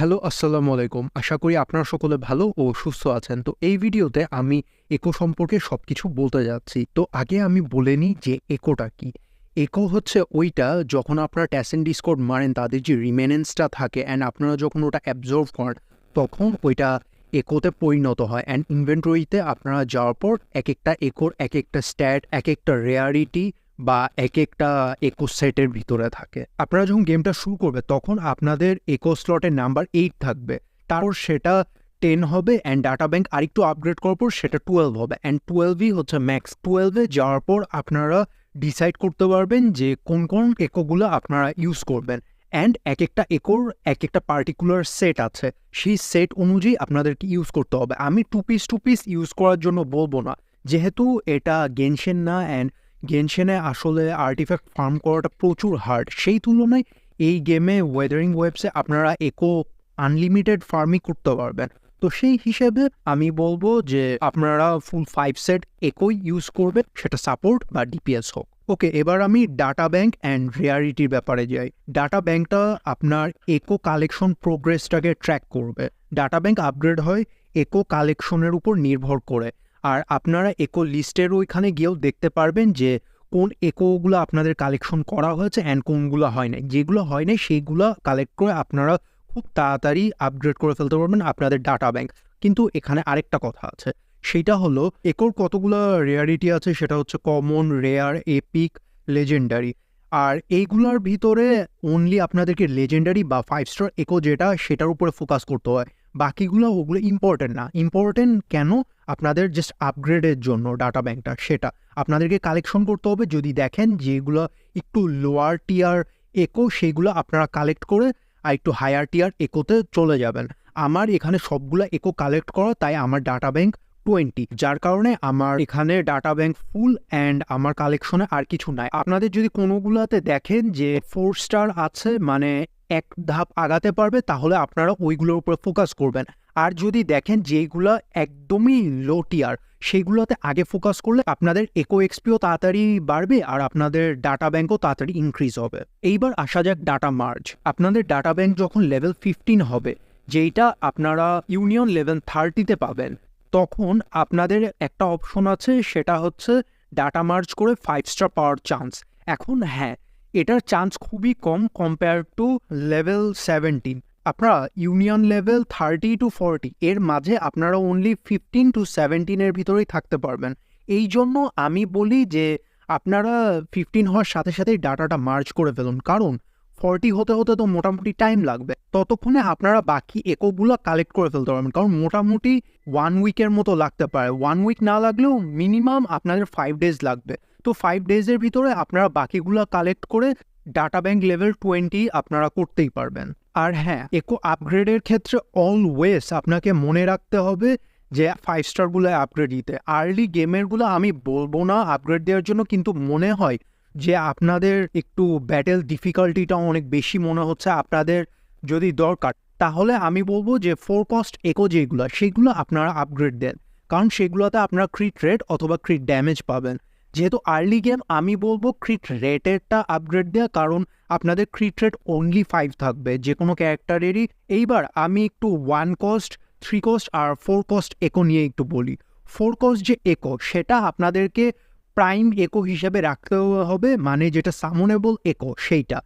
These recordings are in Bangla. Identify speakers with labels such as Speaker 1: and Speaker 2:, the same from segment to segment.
Speaker 1: হ্যালো, আসসালামু আলাইকুম। আশা করি আপনারা সকলে ভালো ও সুস্থ আছেন। তো এই ভিডিওতে আমি একো সম্পর্কে সব কিছু বলতে যাচ্ছি। তো আগে আমি বলে নিই যে একোটা কি। একো হচ্ছে ওইটা যখন আপনারা ট্যাসেন ডিসকোড মারেন, তাদের যে রিমেনেন্সটা থাকে অ্যান্ড আপনারা যখন ওটা অ্যাবজর্ভ করেন, তখন ওইটা একোতে পরিণত হয়। অ্যান্ড ইনভেন্টরিতে আপনারা যাওয়ার পর এক একটা একোর এক একটা স্ট্যাট এক একটা রেয়ারিটি বা এক একটা একো সেটের ভিতরে থাকে। আপনারা যখন গেমটা শুরু করবে, তখন আপনাদের একো স্লটের নাম্বার এইট থাকবে। তারপর সেটা টেন হবে অ্যান্ড ডাটা ব্যাংক আরেকটু আপগ্রেড করার পর সেটা টুয়েলভ হবে। অ্যান্ড টুয়েলভই হচ্ছে ম্যাক্স টুয়েলভে যাওয়ার পর আপনারা ডিসাইড করতে পারবেন যে কোন কোন একোগুলো আপনারা ইউজ করবেন। অ্যান্ড এক একটা একোর এক একটা পার্টিকুলার সেট আছে। সেই সেট অনুযায়ী আপনাদেরকে ইউজ করতে হবে। আমি two piece two piece use করার জন্য বলব না। যেহেতু এটা গেনশেন না অ্যান্ড গেনশেনে আসলে আর্টিফ্যাক্ট ফার্ম করাটা প্রচুর হার্ড সেই তুলনায় এই গেমে ওয়েদারিং ওয়েবসে আপনারা একো আনলিমিটেড ফার্মিং করতে পারবেন। তো সেই হিসেবে আমি বলব যে আপনারা ফুল ফাইভ সেট একই ইউজ করবেন, সেটা সাপোর্ট বা ডিপিএস হোক। ওকে এবার আমি ডাটা ব্যাংক অ্যান্ড রিয়ারিটির ব্যাপারে যাই। ডাটা ব্যাংকটা আপনার একো কালেকশন প্রোগ্রেসটাকে ট্র্যাক করবে। ডাটা ব্যাংক আপগ্রেড হয় একো কালেকশনের উপর নির্ভর করে। আর আপনারা একো লিস্টের ওইখানে গিয়েও দেখতে পারবেন যে কোন একোগুলো আপনাদের কালেকশন করা হয়েছে অ্যান্ড কোনগুলো হয় নাই। যেগুলো হয় নাই সেইগুলো কালেক্ট করে আপনারা খুব তাড়াতাড়ি আপগ্রেড করে ফেলতে পারবেন আপনাদের ডাটা ব্যাংক কিন্তু এখানে আরেকটা কথা আছে, সেটা হলো একোর কতগুলো রেয়ারিটি আছে সেটা হচ্ছে কমন রেয়ার এপিক লেজেন্ডারি আর এইগুলোর ভিতরে অনলি আপনাদেরকে লেজেন্ডারি বা ফাইভ স্টার একো যেটা, সেটার উপরে ফোকাস করতে হয়। বাকিগুলো ওগুলো ইম্পর্টেন্ট না। ইম্পর্টেন্ট কেন? আপনাদের জাস্ট আপগ্রেডের জন্য ডাটা ব্যাংকটা সেটা। আপনাদেরকে কালেকশন করতে হবে। যদি দেখেন যেগুলো একটু লোয়ার টিয়ার একো সেগুলো আপনারা কালেক্ট করে আর একটু হায়ার টিয়ার একোতে চলে যাবেন। আমার এখানে সবগুলো একো কালেক্ট করা, তাই আমার ডাটা ব্যাংক টোয়েন্টি যার কারণে আমার এখানে ডাটা ব্যাংক ফুল অ্যান্ড আমার কালেকশনে আর কিছু নাই। আপনাদের যদি কোনোগুলোতে দেখেন যে ফোর স্টার আছে মানে এক ধাপ আগাতে পারবে, তাহলে আপনারা ওইগুলোর উপরে ফোকাস করবেন। আর যদি দেখেন যেগুলো একদমই লো টিয়ার সেইগুলোতে আগে ফোকাস করলে আপনাদের একো এক্সপিও তাড়াতাড়ি বাড়বে আর আপনাদের ডাটা ব্যাঙ্কও তাড়াতাড়ি ইনক্রিজ হবে। এইবার আসা যাক ডাটা মার্জ আপনাদের ডাটা ব্যাঙ্ক যখন লেভেল ফিফটিন হবে, যেইটা আপনারা ইউনিয়ন লেভেল থার্টিতে পাবেন, তখন আপনাদের একটা অপশন আছে, সেটা হচ্ছে ডাটা মার্জ করে ফাইভ স্টার পাওয়ার চান্স এখন হ্যাঁ এটার চান্স খুবই কম কম্পেয়ার টু লেভেল সেভেন্টিন আপনারা union level thirty to forty এর মাঝে আপনারা অনলি ফিফটিন টু সেভেন্টিনের ভিতরেই থাকতে পারবেন। এই জন্য আমি বলি যে, আপনারা ফিফটিন হওয়ার সাথে সাথেই ডাটাটা মার্চ করে ফেলুন। কারণ ফর্টি হতে হতে তো মোটামুটি টাইম লাগবে। ততক্ষণে আপনারা বাকি একোগুলো কালেক্ট করে ফেলতে পারবেন। কারণ মোটামুটি ওয়ান উইকের মতো লাগতে পারে। ওয়ান উইক না লাগলেও মিনিমাম আপনাদের ফাইভ ডেজ লাগবে। তো ফাইভ ডেজের ভিতরে আপনারা বাকিগুলো কালেক্ট করে ডাটা ব্যাংক লেভেল টোয়েন্টি আপনারা করতেই পারবেন। আর হ্যাঁ একো আপগ্রেডের ক্ষেত্রে অলওয়েজ আপনাকে মনে রাখতে হবে যে ফাইভ স্টারগুলো আপগ্রেড দিতে। আর্লি গেমেরগুলো আমি বলব না আপগ্রেড দেওয়ার জন্য কিন্তু মনে হয় যে আপনাদের একটু ব্যাটেল ডিফিকাল্টিটা অনেক বেশি মনে হচ্ছে আপনাদের যদি দরকার, তাহলে আমি বলব যে ফোর কস্ট একো যেগুলো, সেগুলো আপনারা আপগ্রেড দেন। কারণ সেগুলোতে আপনারা ক্রিট রেট অথবা ক্রিট ড্যামেজ পাবেন। যেহেতু আর্লি গেম আমি বলব ক্রিট রেটেরটা আপগ্রেড দেওয়া কারণ আপনাদের ক্রিট রেট অনলি ফাইভ থাকবে যে কোনো ক্যারেক্টারেরই। এইবার আমি একটু ওয়ান কস্ট থ্রি কস্ট আর ফোর কস্ট একো নিয়ে একটু বলি। ফোর কস্ট যে একো সেটা আপনাদেরকে প্রাইম একো হিসেবে রাখতে হবে মানে যেটা সামনেবল একো সেইটা।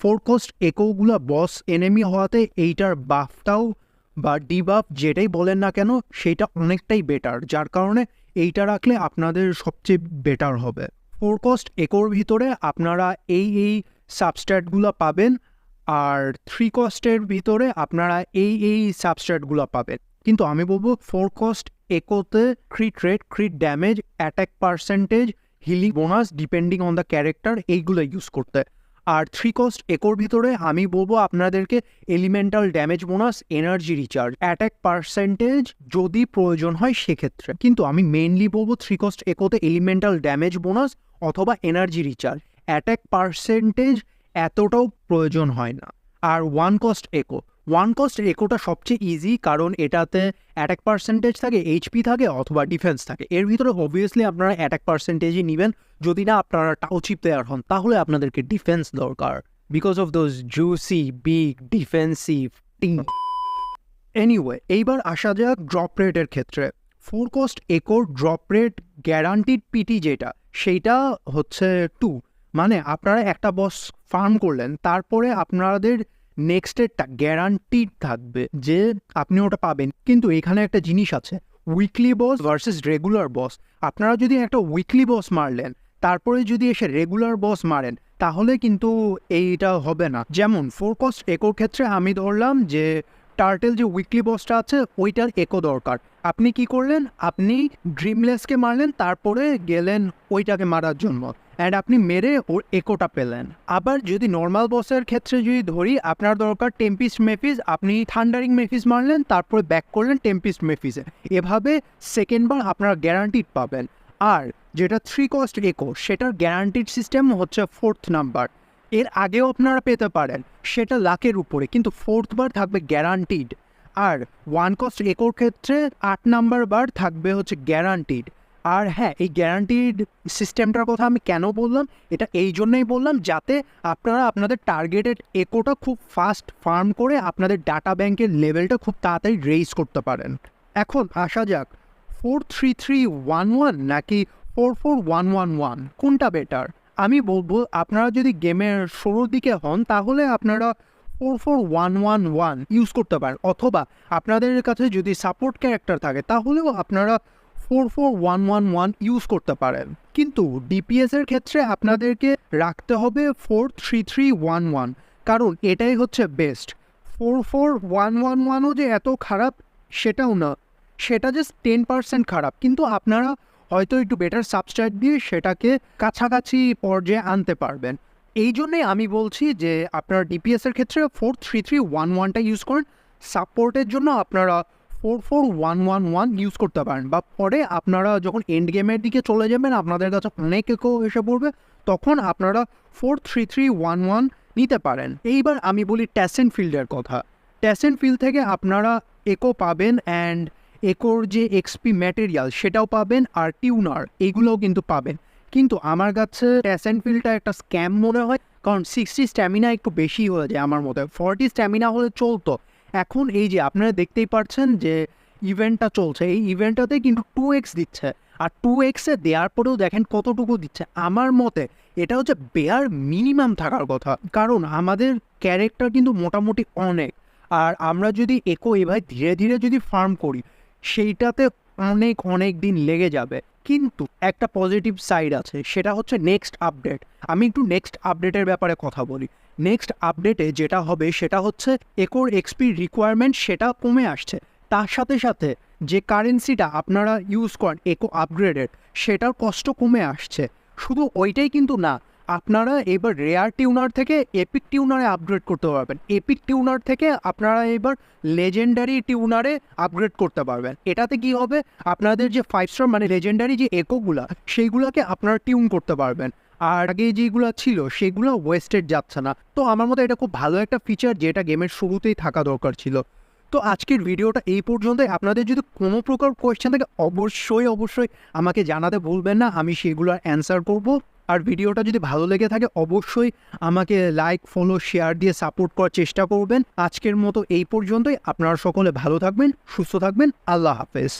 Speaker 1: ফোর কস্ট একোগুলো বস এনেমি হওয়াতে এইটার বাফটাও বা ডিবাফ যেটাই বলেন না কেন, সেইটা অনেকটাই বেটার যার কারণে এইটা রাখলে আপনাদের সবচেয়ে বেটার হবে। ফোর কস্ট একোর ভিতরে আপনারা এই এই সাবস্ট্যাটগুলো পাবেন, আর থ্রি কস্টের ভিতরে আপনারা এই এই সাবস্ট্যাটগুলো পাবেন। কিন্তু আমি বলব ফোর কস্ট একোতে crit rate crit damage attack percentage healing bonus depending on the character এইগুলো ইউজ করতে। আর থ্রি কস্ট একোর ভিতরে আমি বলব আপনাদেরকে elemental damage bonus energy recharge attack percentage যদি প্রয়োজন হয় সেক্ষেত্রে। কিন্তু আমি মেইনলি বলব থ্রি কস্ট একোতে এলিমেন্টাল ড্যামেজ বোনাস অথবা এনার্জি রিচার্জ অ্যাটাক পার্সেন্টেজ এতটাও প্রয়োজন হয় না। আর one cost echo one cost একোটা সবচেয়ে ইজি কারণ এটাতে অ্যাটাক পার্সেন্টেজ থাকে এইচপি থাকে, অথবা ডিফেন্স থাকে। এর ভিতরে অবভিয়াসলি আপনারা অ্যাটাক পার্সেন্টেজই নেবেন। যদি না, আপনারা টাউচিপ প্লেয়ার হন, তাহলে আপনাদেরকে ডিফেন্স দরকার। Because of those juicy big defensive thing anyway এইবার আসা যাক ড্রপ রেটের ক্ষেত্রে। ফোর কস্ট একর ড্রপ রেট গ্যারান্টিড পিটি যেটা, সেইটা হচ্ছে টু মানে আপনারা একটা বস ফার্ম করলেন, তারপরে আপনাদের নেক্সটেরটা গ্যারান্টিড থাকবে যে আপনি ওটা পাবেন। কিন্তু এখানে একটা জিনিস আছে weekly boss versus regular boss আপনারা যদি একটা উইকলি বস মারলেন, তারপরে যদি এসে রেগুলার বস মারেন, তাহলে কিন্তু এইটা হবে না। যেমন ফোরকস্ট একোর ক্ষেত্রে আমি ধরলাম যে টার্টেল যে উইকলি বসটা আছে, ওইটার একো দরকার। আপনি কি করলেন? আপনি ড্রিমলেসকে মারলেন, তারপরে গেলেন ওইটাকে মারার জন্য। অ্যান্ড আপনি মেরে ওর একোটা পেলেন। আবার যদি নর্মাল বসের ক্ষেত্রে যদি ধরি, আপনার দরকার টেম্পিস্ট মেফিস আপনি থান্ডারিং মেফিস মারলেন, তারপরে ব্যাক করলেন টেম্পিস্ট মেফিসে এভাবে সেকেন্ডবার আপনারা গ্যারান্টিড পাবেন। আর যেটা থ্রি কস্ট একো সেটার গ্যারান্টিড সিস্টেম হচ্ছে ফোর্থ নাম্বার এর আগেও আপনারা পেতে পারেন, সেটা লাখের উপরে, কিন্তু ফোর্থবার থাকবে গ্যারান্টিড আর ওয়ান কস্ট একর ক্ষেত্রে আট নাম্বার বার থাকবে হচ্ছে গ্যারান্টিড আর হ্যাঁ এই গ্যারান্টিড সিস্টেমটার কথা আমি কেন বললাম? এটা এই জন্যই বললাম যাতে আপনারা আপনাদের টার্গেটেড একোটা খুব ফাস্ট ফার্ম করে আপনাদের ডাটা ব্যাংকের লেভেলটা খুব তাড়াতাড়ি রেইজ করতে পারেন। এখন আসা যাক four three three one one নাকি four four one one one কোনটা বেটার আমি বলব আপনারা যদি গেমের শুরুর দিকে হন, তাহলে আপনারা four four one one one use করতে পারেন। অথবা আপনাদের কাছে যদি সাপোর্ট ক্যারেক্টার থাকে, তাহলেও আপনারা four four one one one use করতে পারেন। কিন্তু ডিপিএসের ক্ষেত্রে আপনাদেরকে রাখতে হবে four three three one one কারণ এটাই হচ্ছে best four four one one ওয়ানও যে এত খারাপ, সেটাও না। সেটা জাস্ট টেন পার্সেন্ট খারাপ। কিন্তু আপনারা হয়তো একটু বেটার সাবস্ট্রাইট দিয়ে সেটাকে কাছাকাছি পর্যায়ে আনতে পারবেন। এই জন্যেই আমি বলছি যে আপনারা ডিপিএসের ক্ষেত্রে ফোর থ্রি থ্রি ওয়ান ওয়ানটা ইউজ করেন। সাপোর্টের জন্য আপনারা four four one one one use করতে পারেন। বা পরে আপনারা যখন এন্ড গেমের দিকে চলে যাবেন, আপনাদের কাছে অনেক একো এসে পড়বে, তখন আপনারা four three three one one নিতে পারেন। এইবার আমি বলি ট্যাসেন ফিল্ডের কথা। ট্যাসেন ফিল্ড থেকে আপনারা একো পাবেন অ্যান্ড একোর যে এক্সপি ম্যাটেরিয়াল সেটাও পাবেন, আর টিউনার এইগুলোও কিন্তু পাবেন। কিন্তু আমার কাছে ট্যাসেন্ট ফিল্ডটা একটা স্ক্যাম মনে হয়, কারণ সিক্সটি স্ট্যামিনা একটু বেশি হয়ে যায় আমার মতে। ফর্টি স্ট্যামিনা হলে চলতো। এখন এই যে আপনারা দেখতেই পাচ্ছেন যে ইভেন্টটা চলছে, এই ইভেন্টটাতে কিন্তু টু এক্স দিচ্ছে। আর টু এক্সে দেওয়ার পরেও দেখেন কতটুকু দিচ্ছে। আমার মতে এটা হচ্ছে বেয়ার মিনিমাম থাকার কথা। কারণ আমাদের ক্যারেক্টার কিন্তু মোটামুটি অনেক। আর আমরা যদি একো এভাবে ধীরে ধীরে যদি ফার্ম করি, সেইটাতে অনেক অনেক দিন লেগে যাবে। কিন্তু একটা পজিটিভ সাইড আছে, সেটা হচ্ছে নেক্সট আপডেট আমি একটু নেক্সট আপডেটের ব্যাপারে কথা বলি। নেক্সট আপডেটে যেটা হবে, সেটা হচ্ছে একোর এক্সপি রিকোয়ারমেন্ট সেটা কমে আসছে। তার সাথে সাথে যে কারেন্সিটা আপনারা ইউজ করেন একো আপগ্রেডেড সেটার কষ্ট কমে আসছে। শুধু ওইটাই কিন্তু না আপনারা এবার রেয়ার টিউনার থেকে এপিক টিউনারে আপগ্রেড করতে পারবেন। এপিক টিউনার থেকে আপনারা এবার লেজেন্ডারি টিউনারে আপগ্রেড করতে পারবেন। এটাতে কি হবে? আপনাদের যে ফাইভ স্টার মানে লেজেন্ডারি যে একোগুলা সেইগুলোকে আপনারা টিউন করতে পারবেন। আর আগে যেগুলো ছিল, সেগুলো ওয়েস্টেড যাচ্ছে না। তো আমার মতে এটা খুব ভালো একটা ফিচার যেটা গেমের শুরুতেই থাকা দরকার ছিল। তো আজকের ভিডিওটা এই পর্যন্তই। আপনাদের যদি কোনো প্রকার কোয়েশ্চেন থাকে, অবশ্যই অবশ্যই আমাকে জানাতে ভুলবেন না। আমি সেগুলোর অ্যান্সার করব। আর ভিডিওটা যদি ভালো লেগে থাকে, অবশ্যই আমাকে লাইক ফলো শেয়ার দিয়ে সাপোর্ট করার চেষ্টা করবেন। আজকের মতো এই পর্যন্তই। আপনারা সকলে ভালো থাকবেন, সুস্থ থাকবেন। আল্লাহ হাফেজ।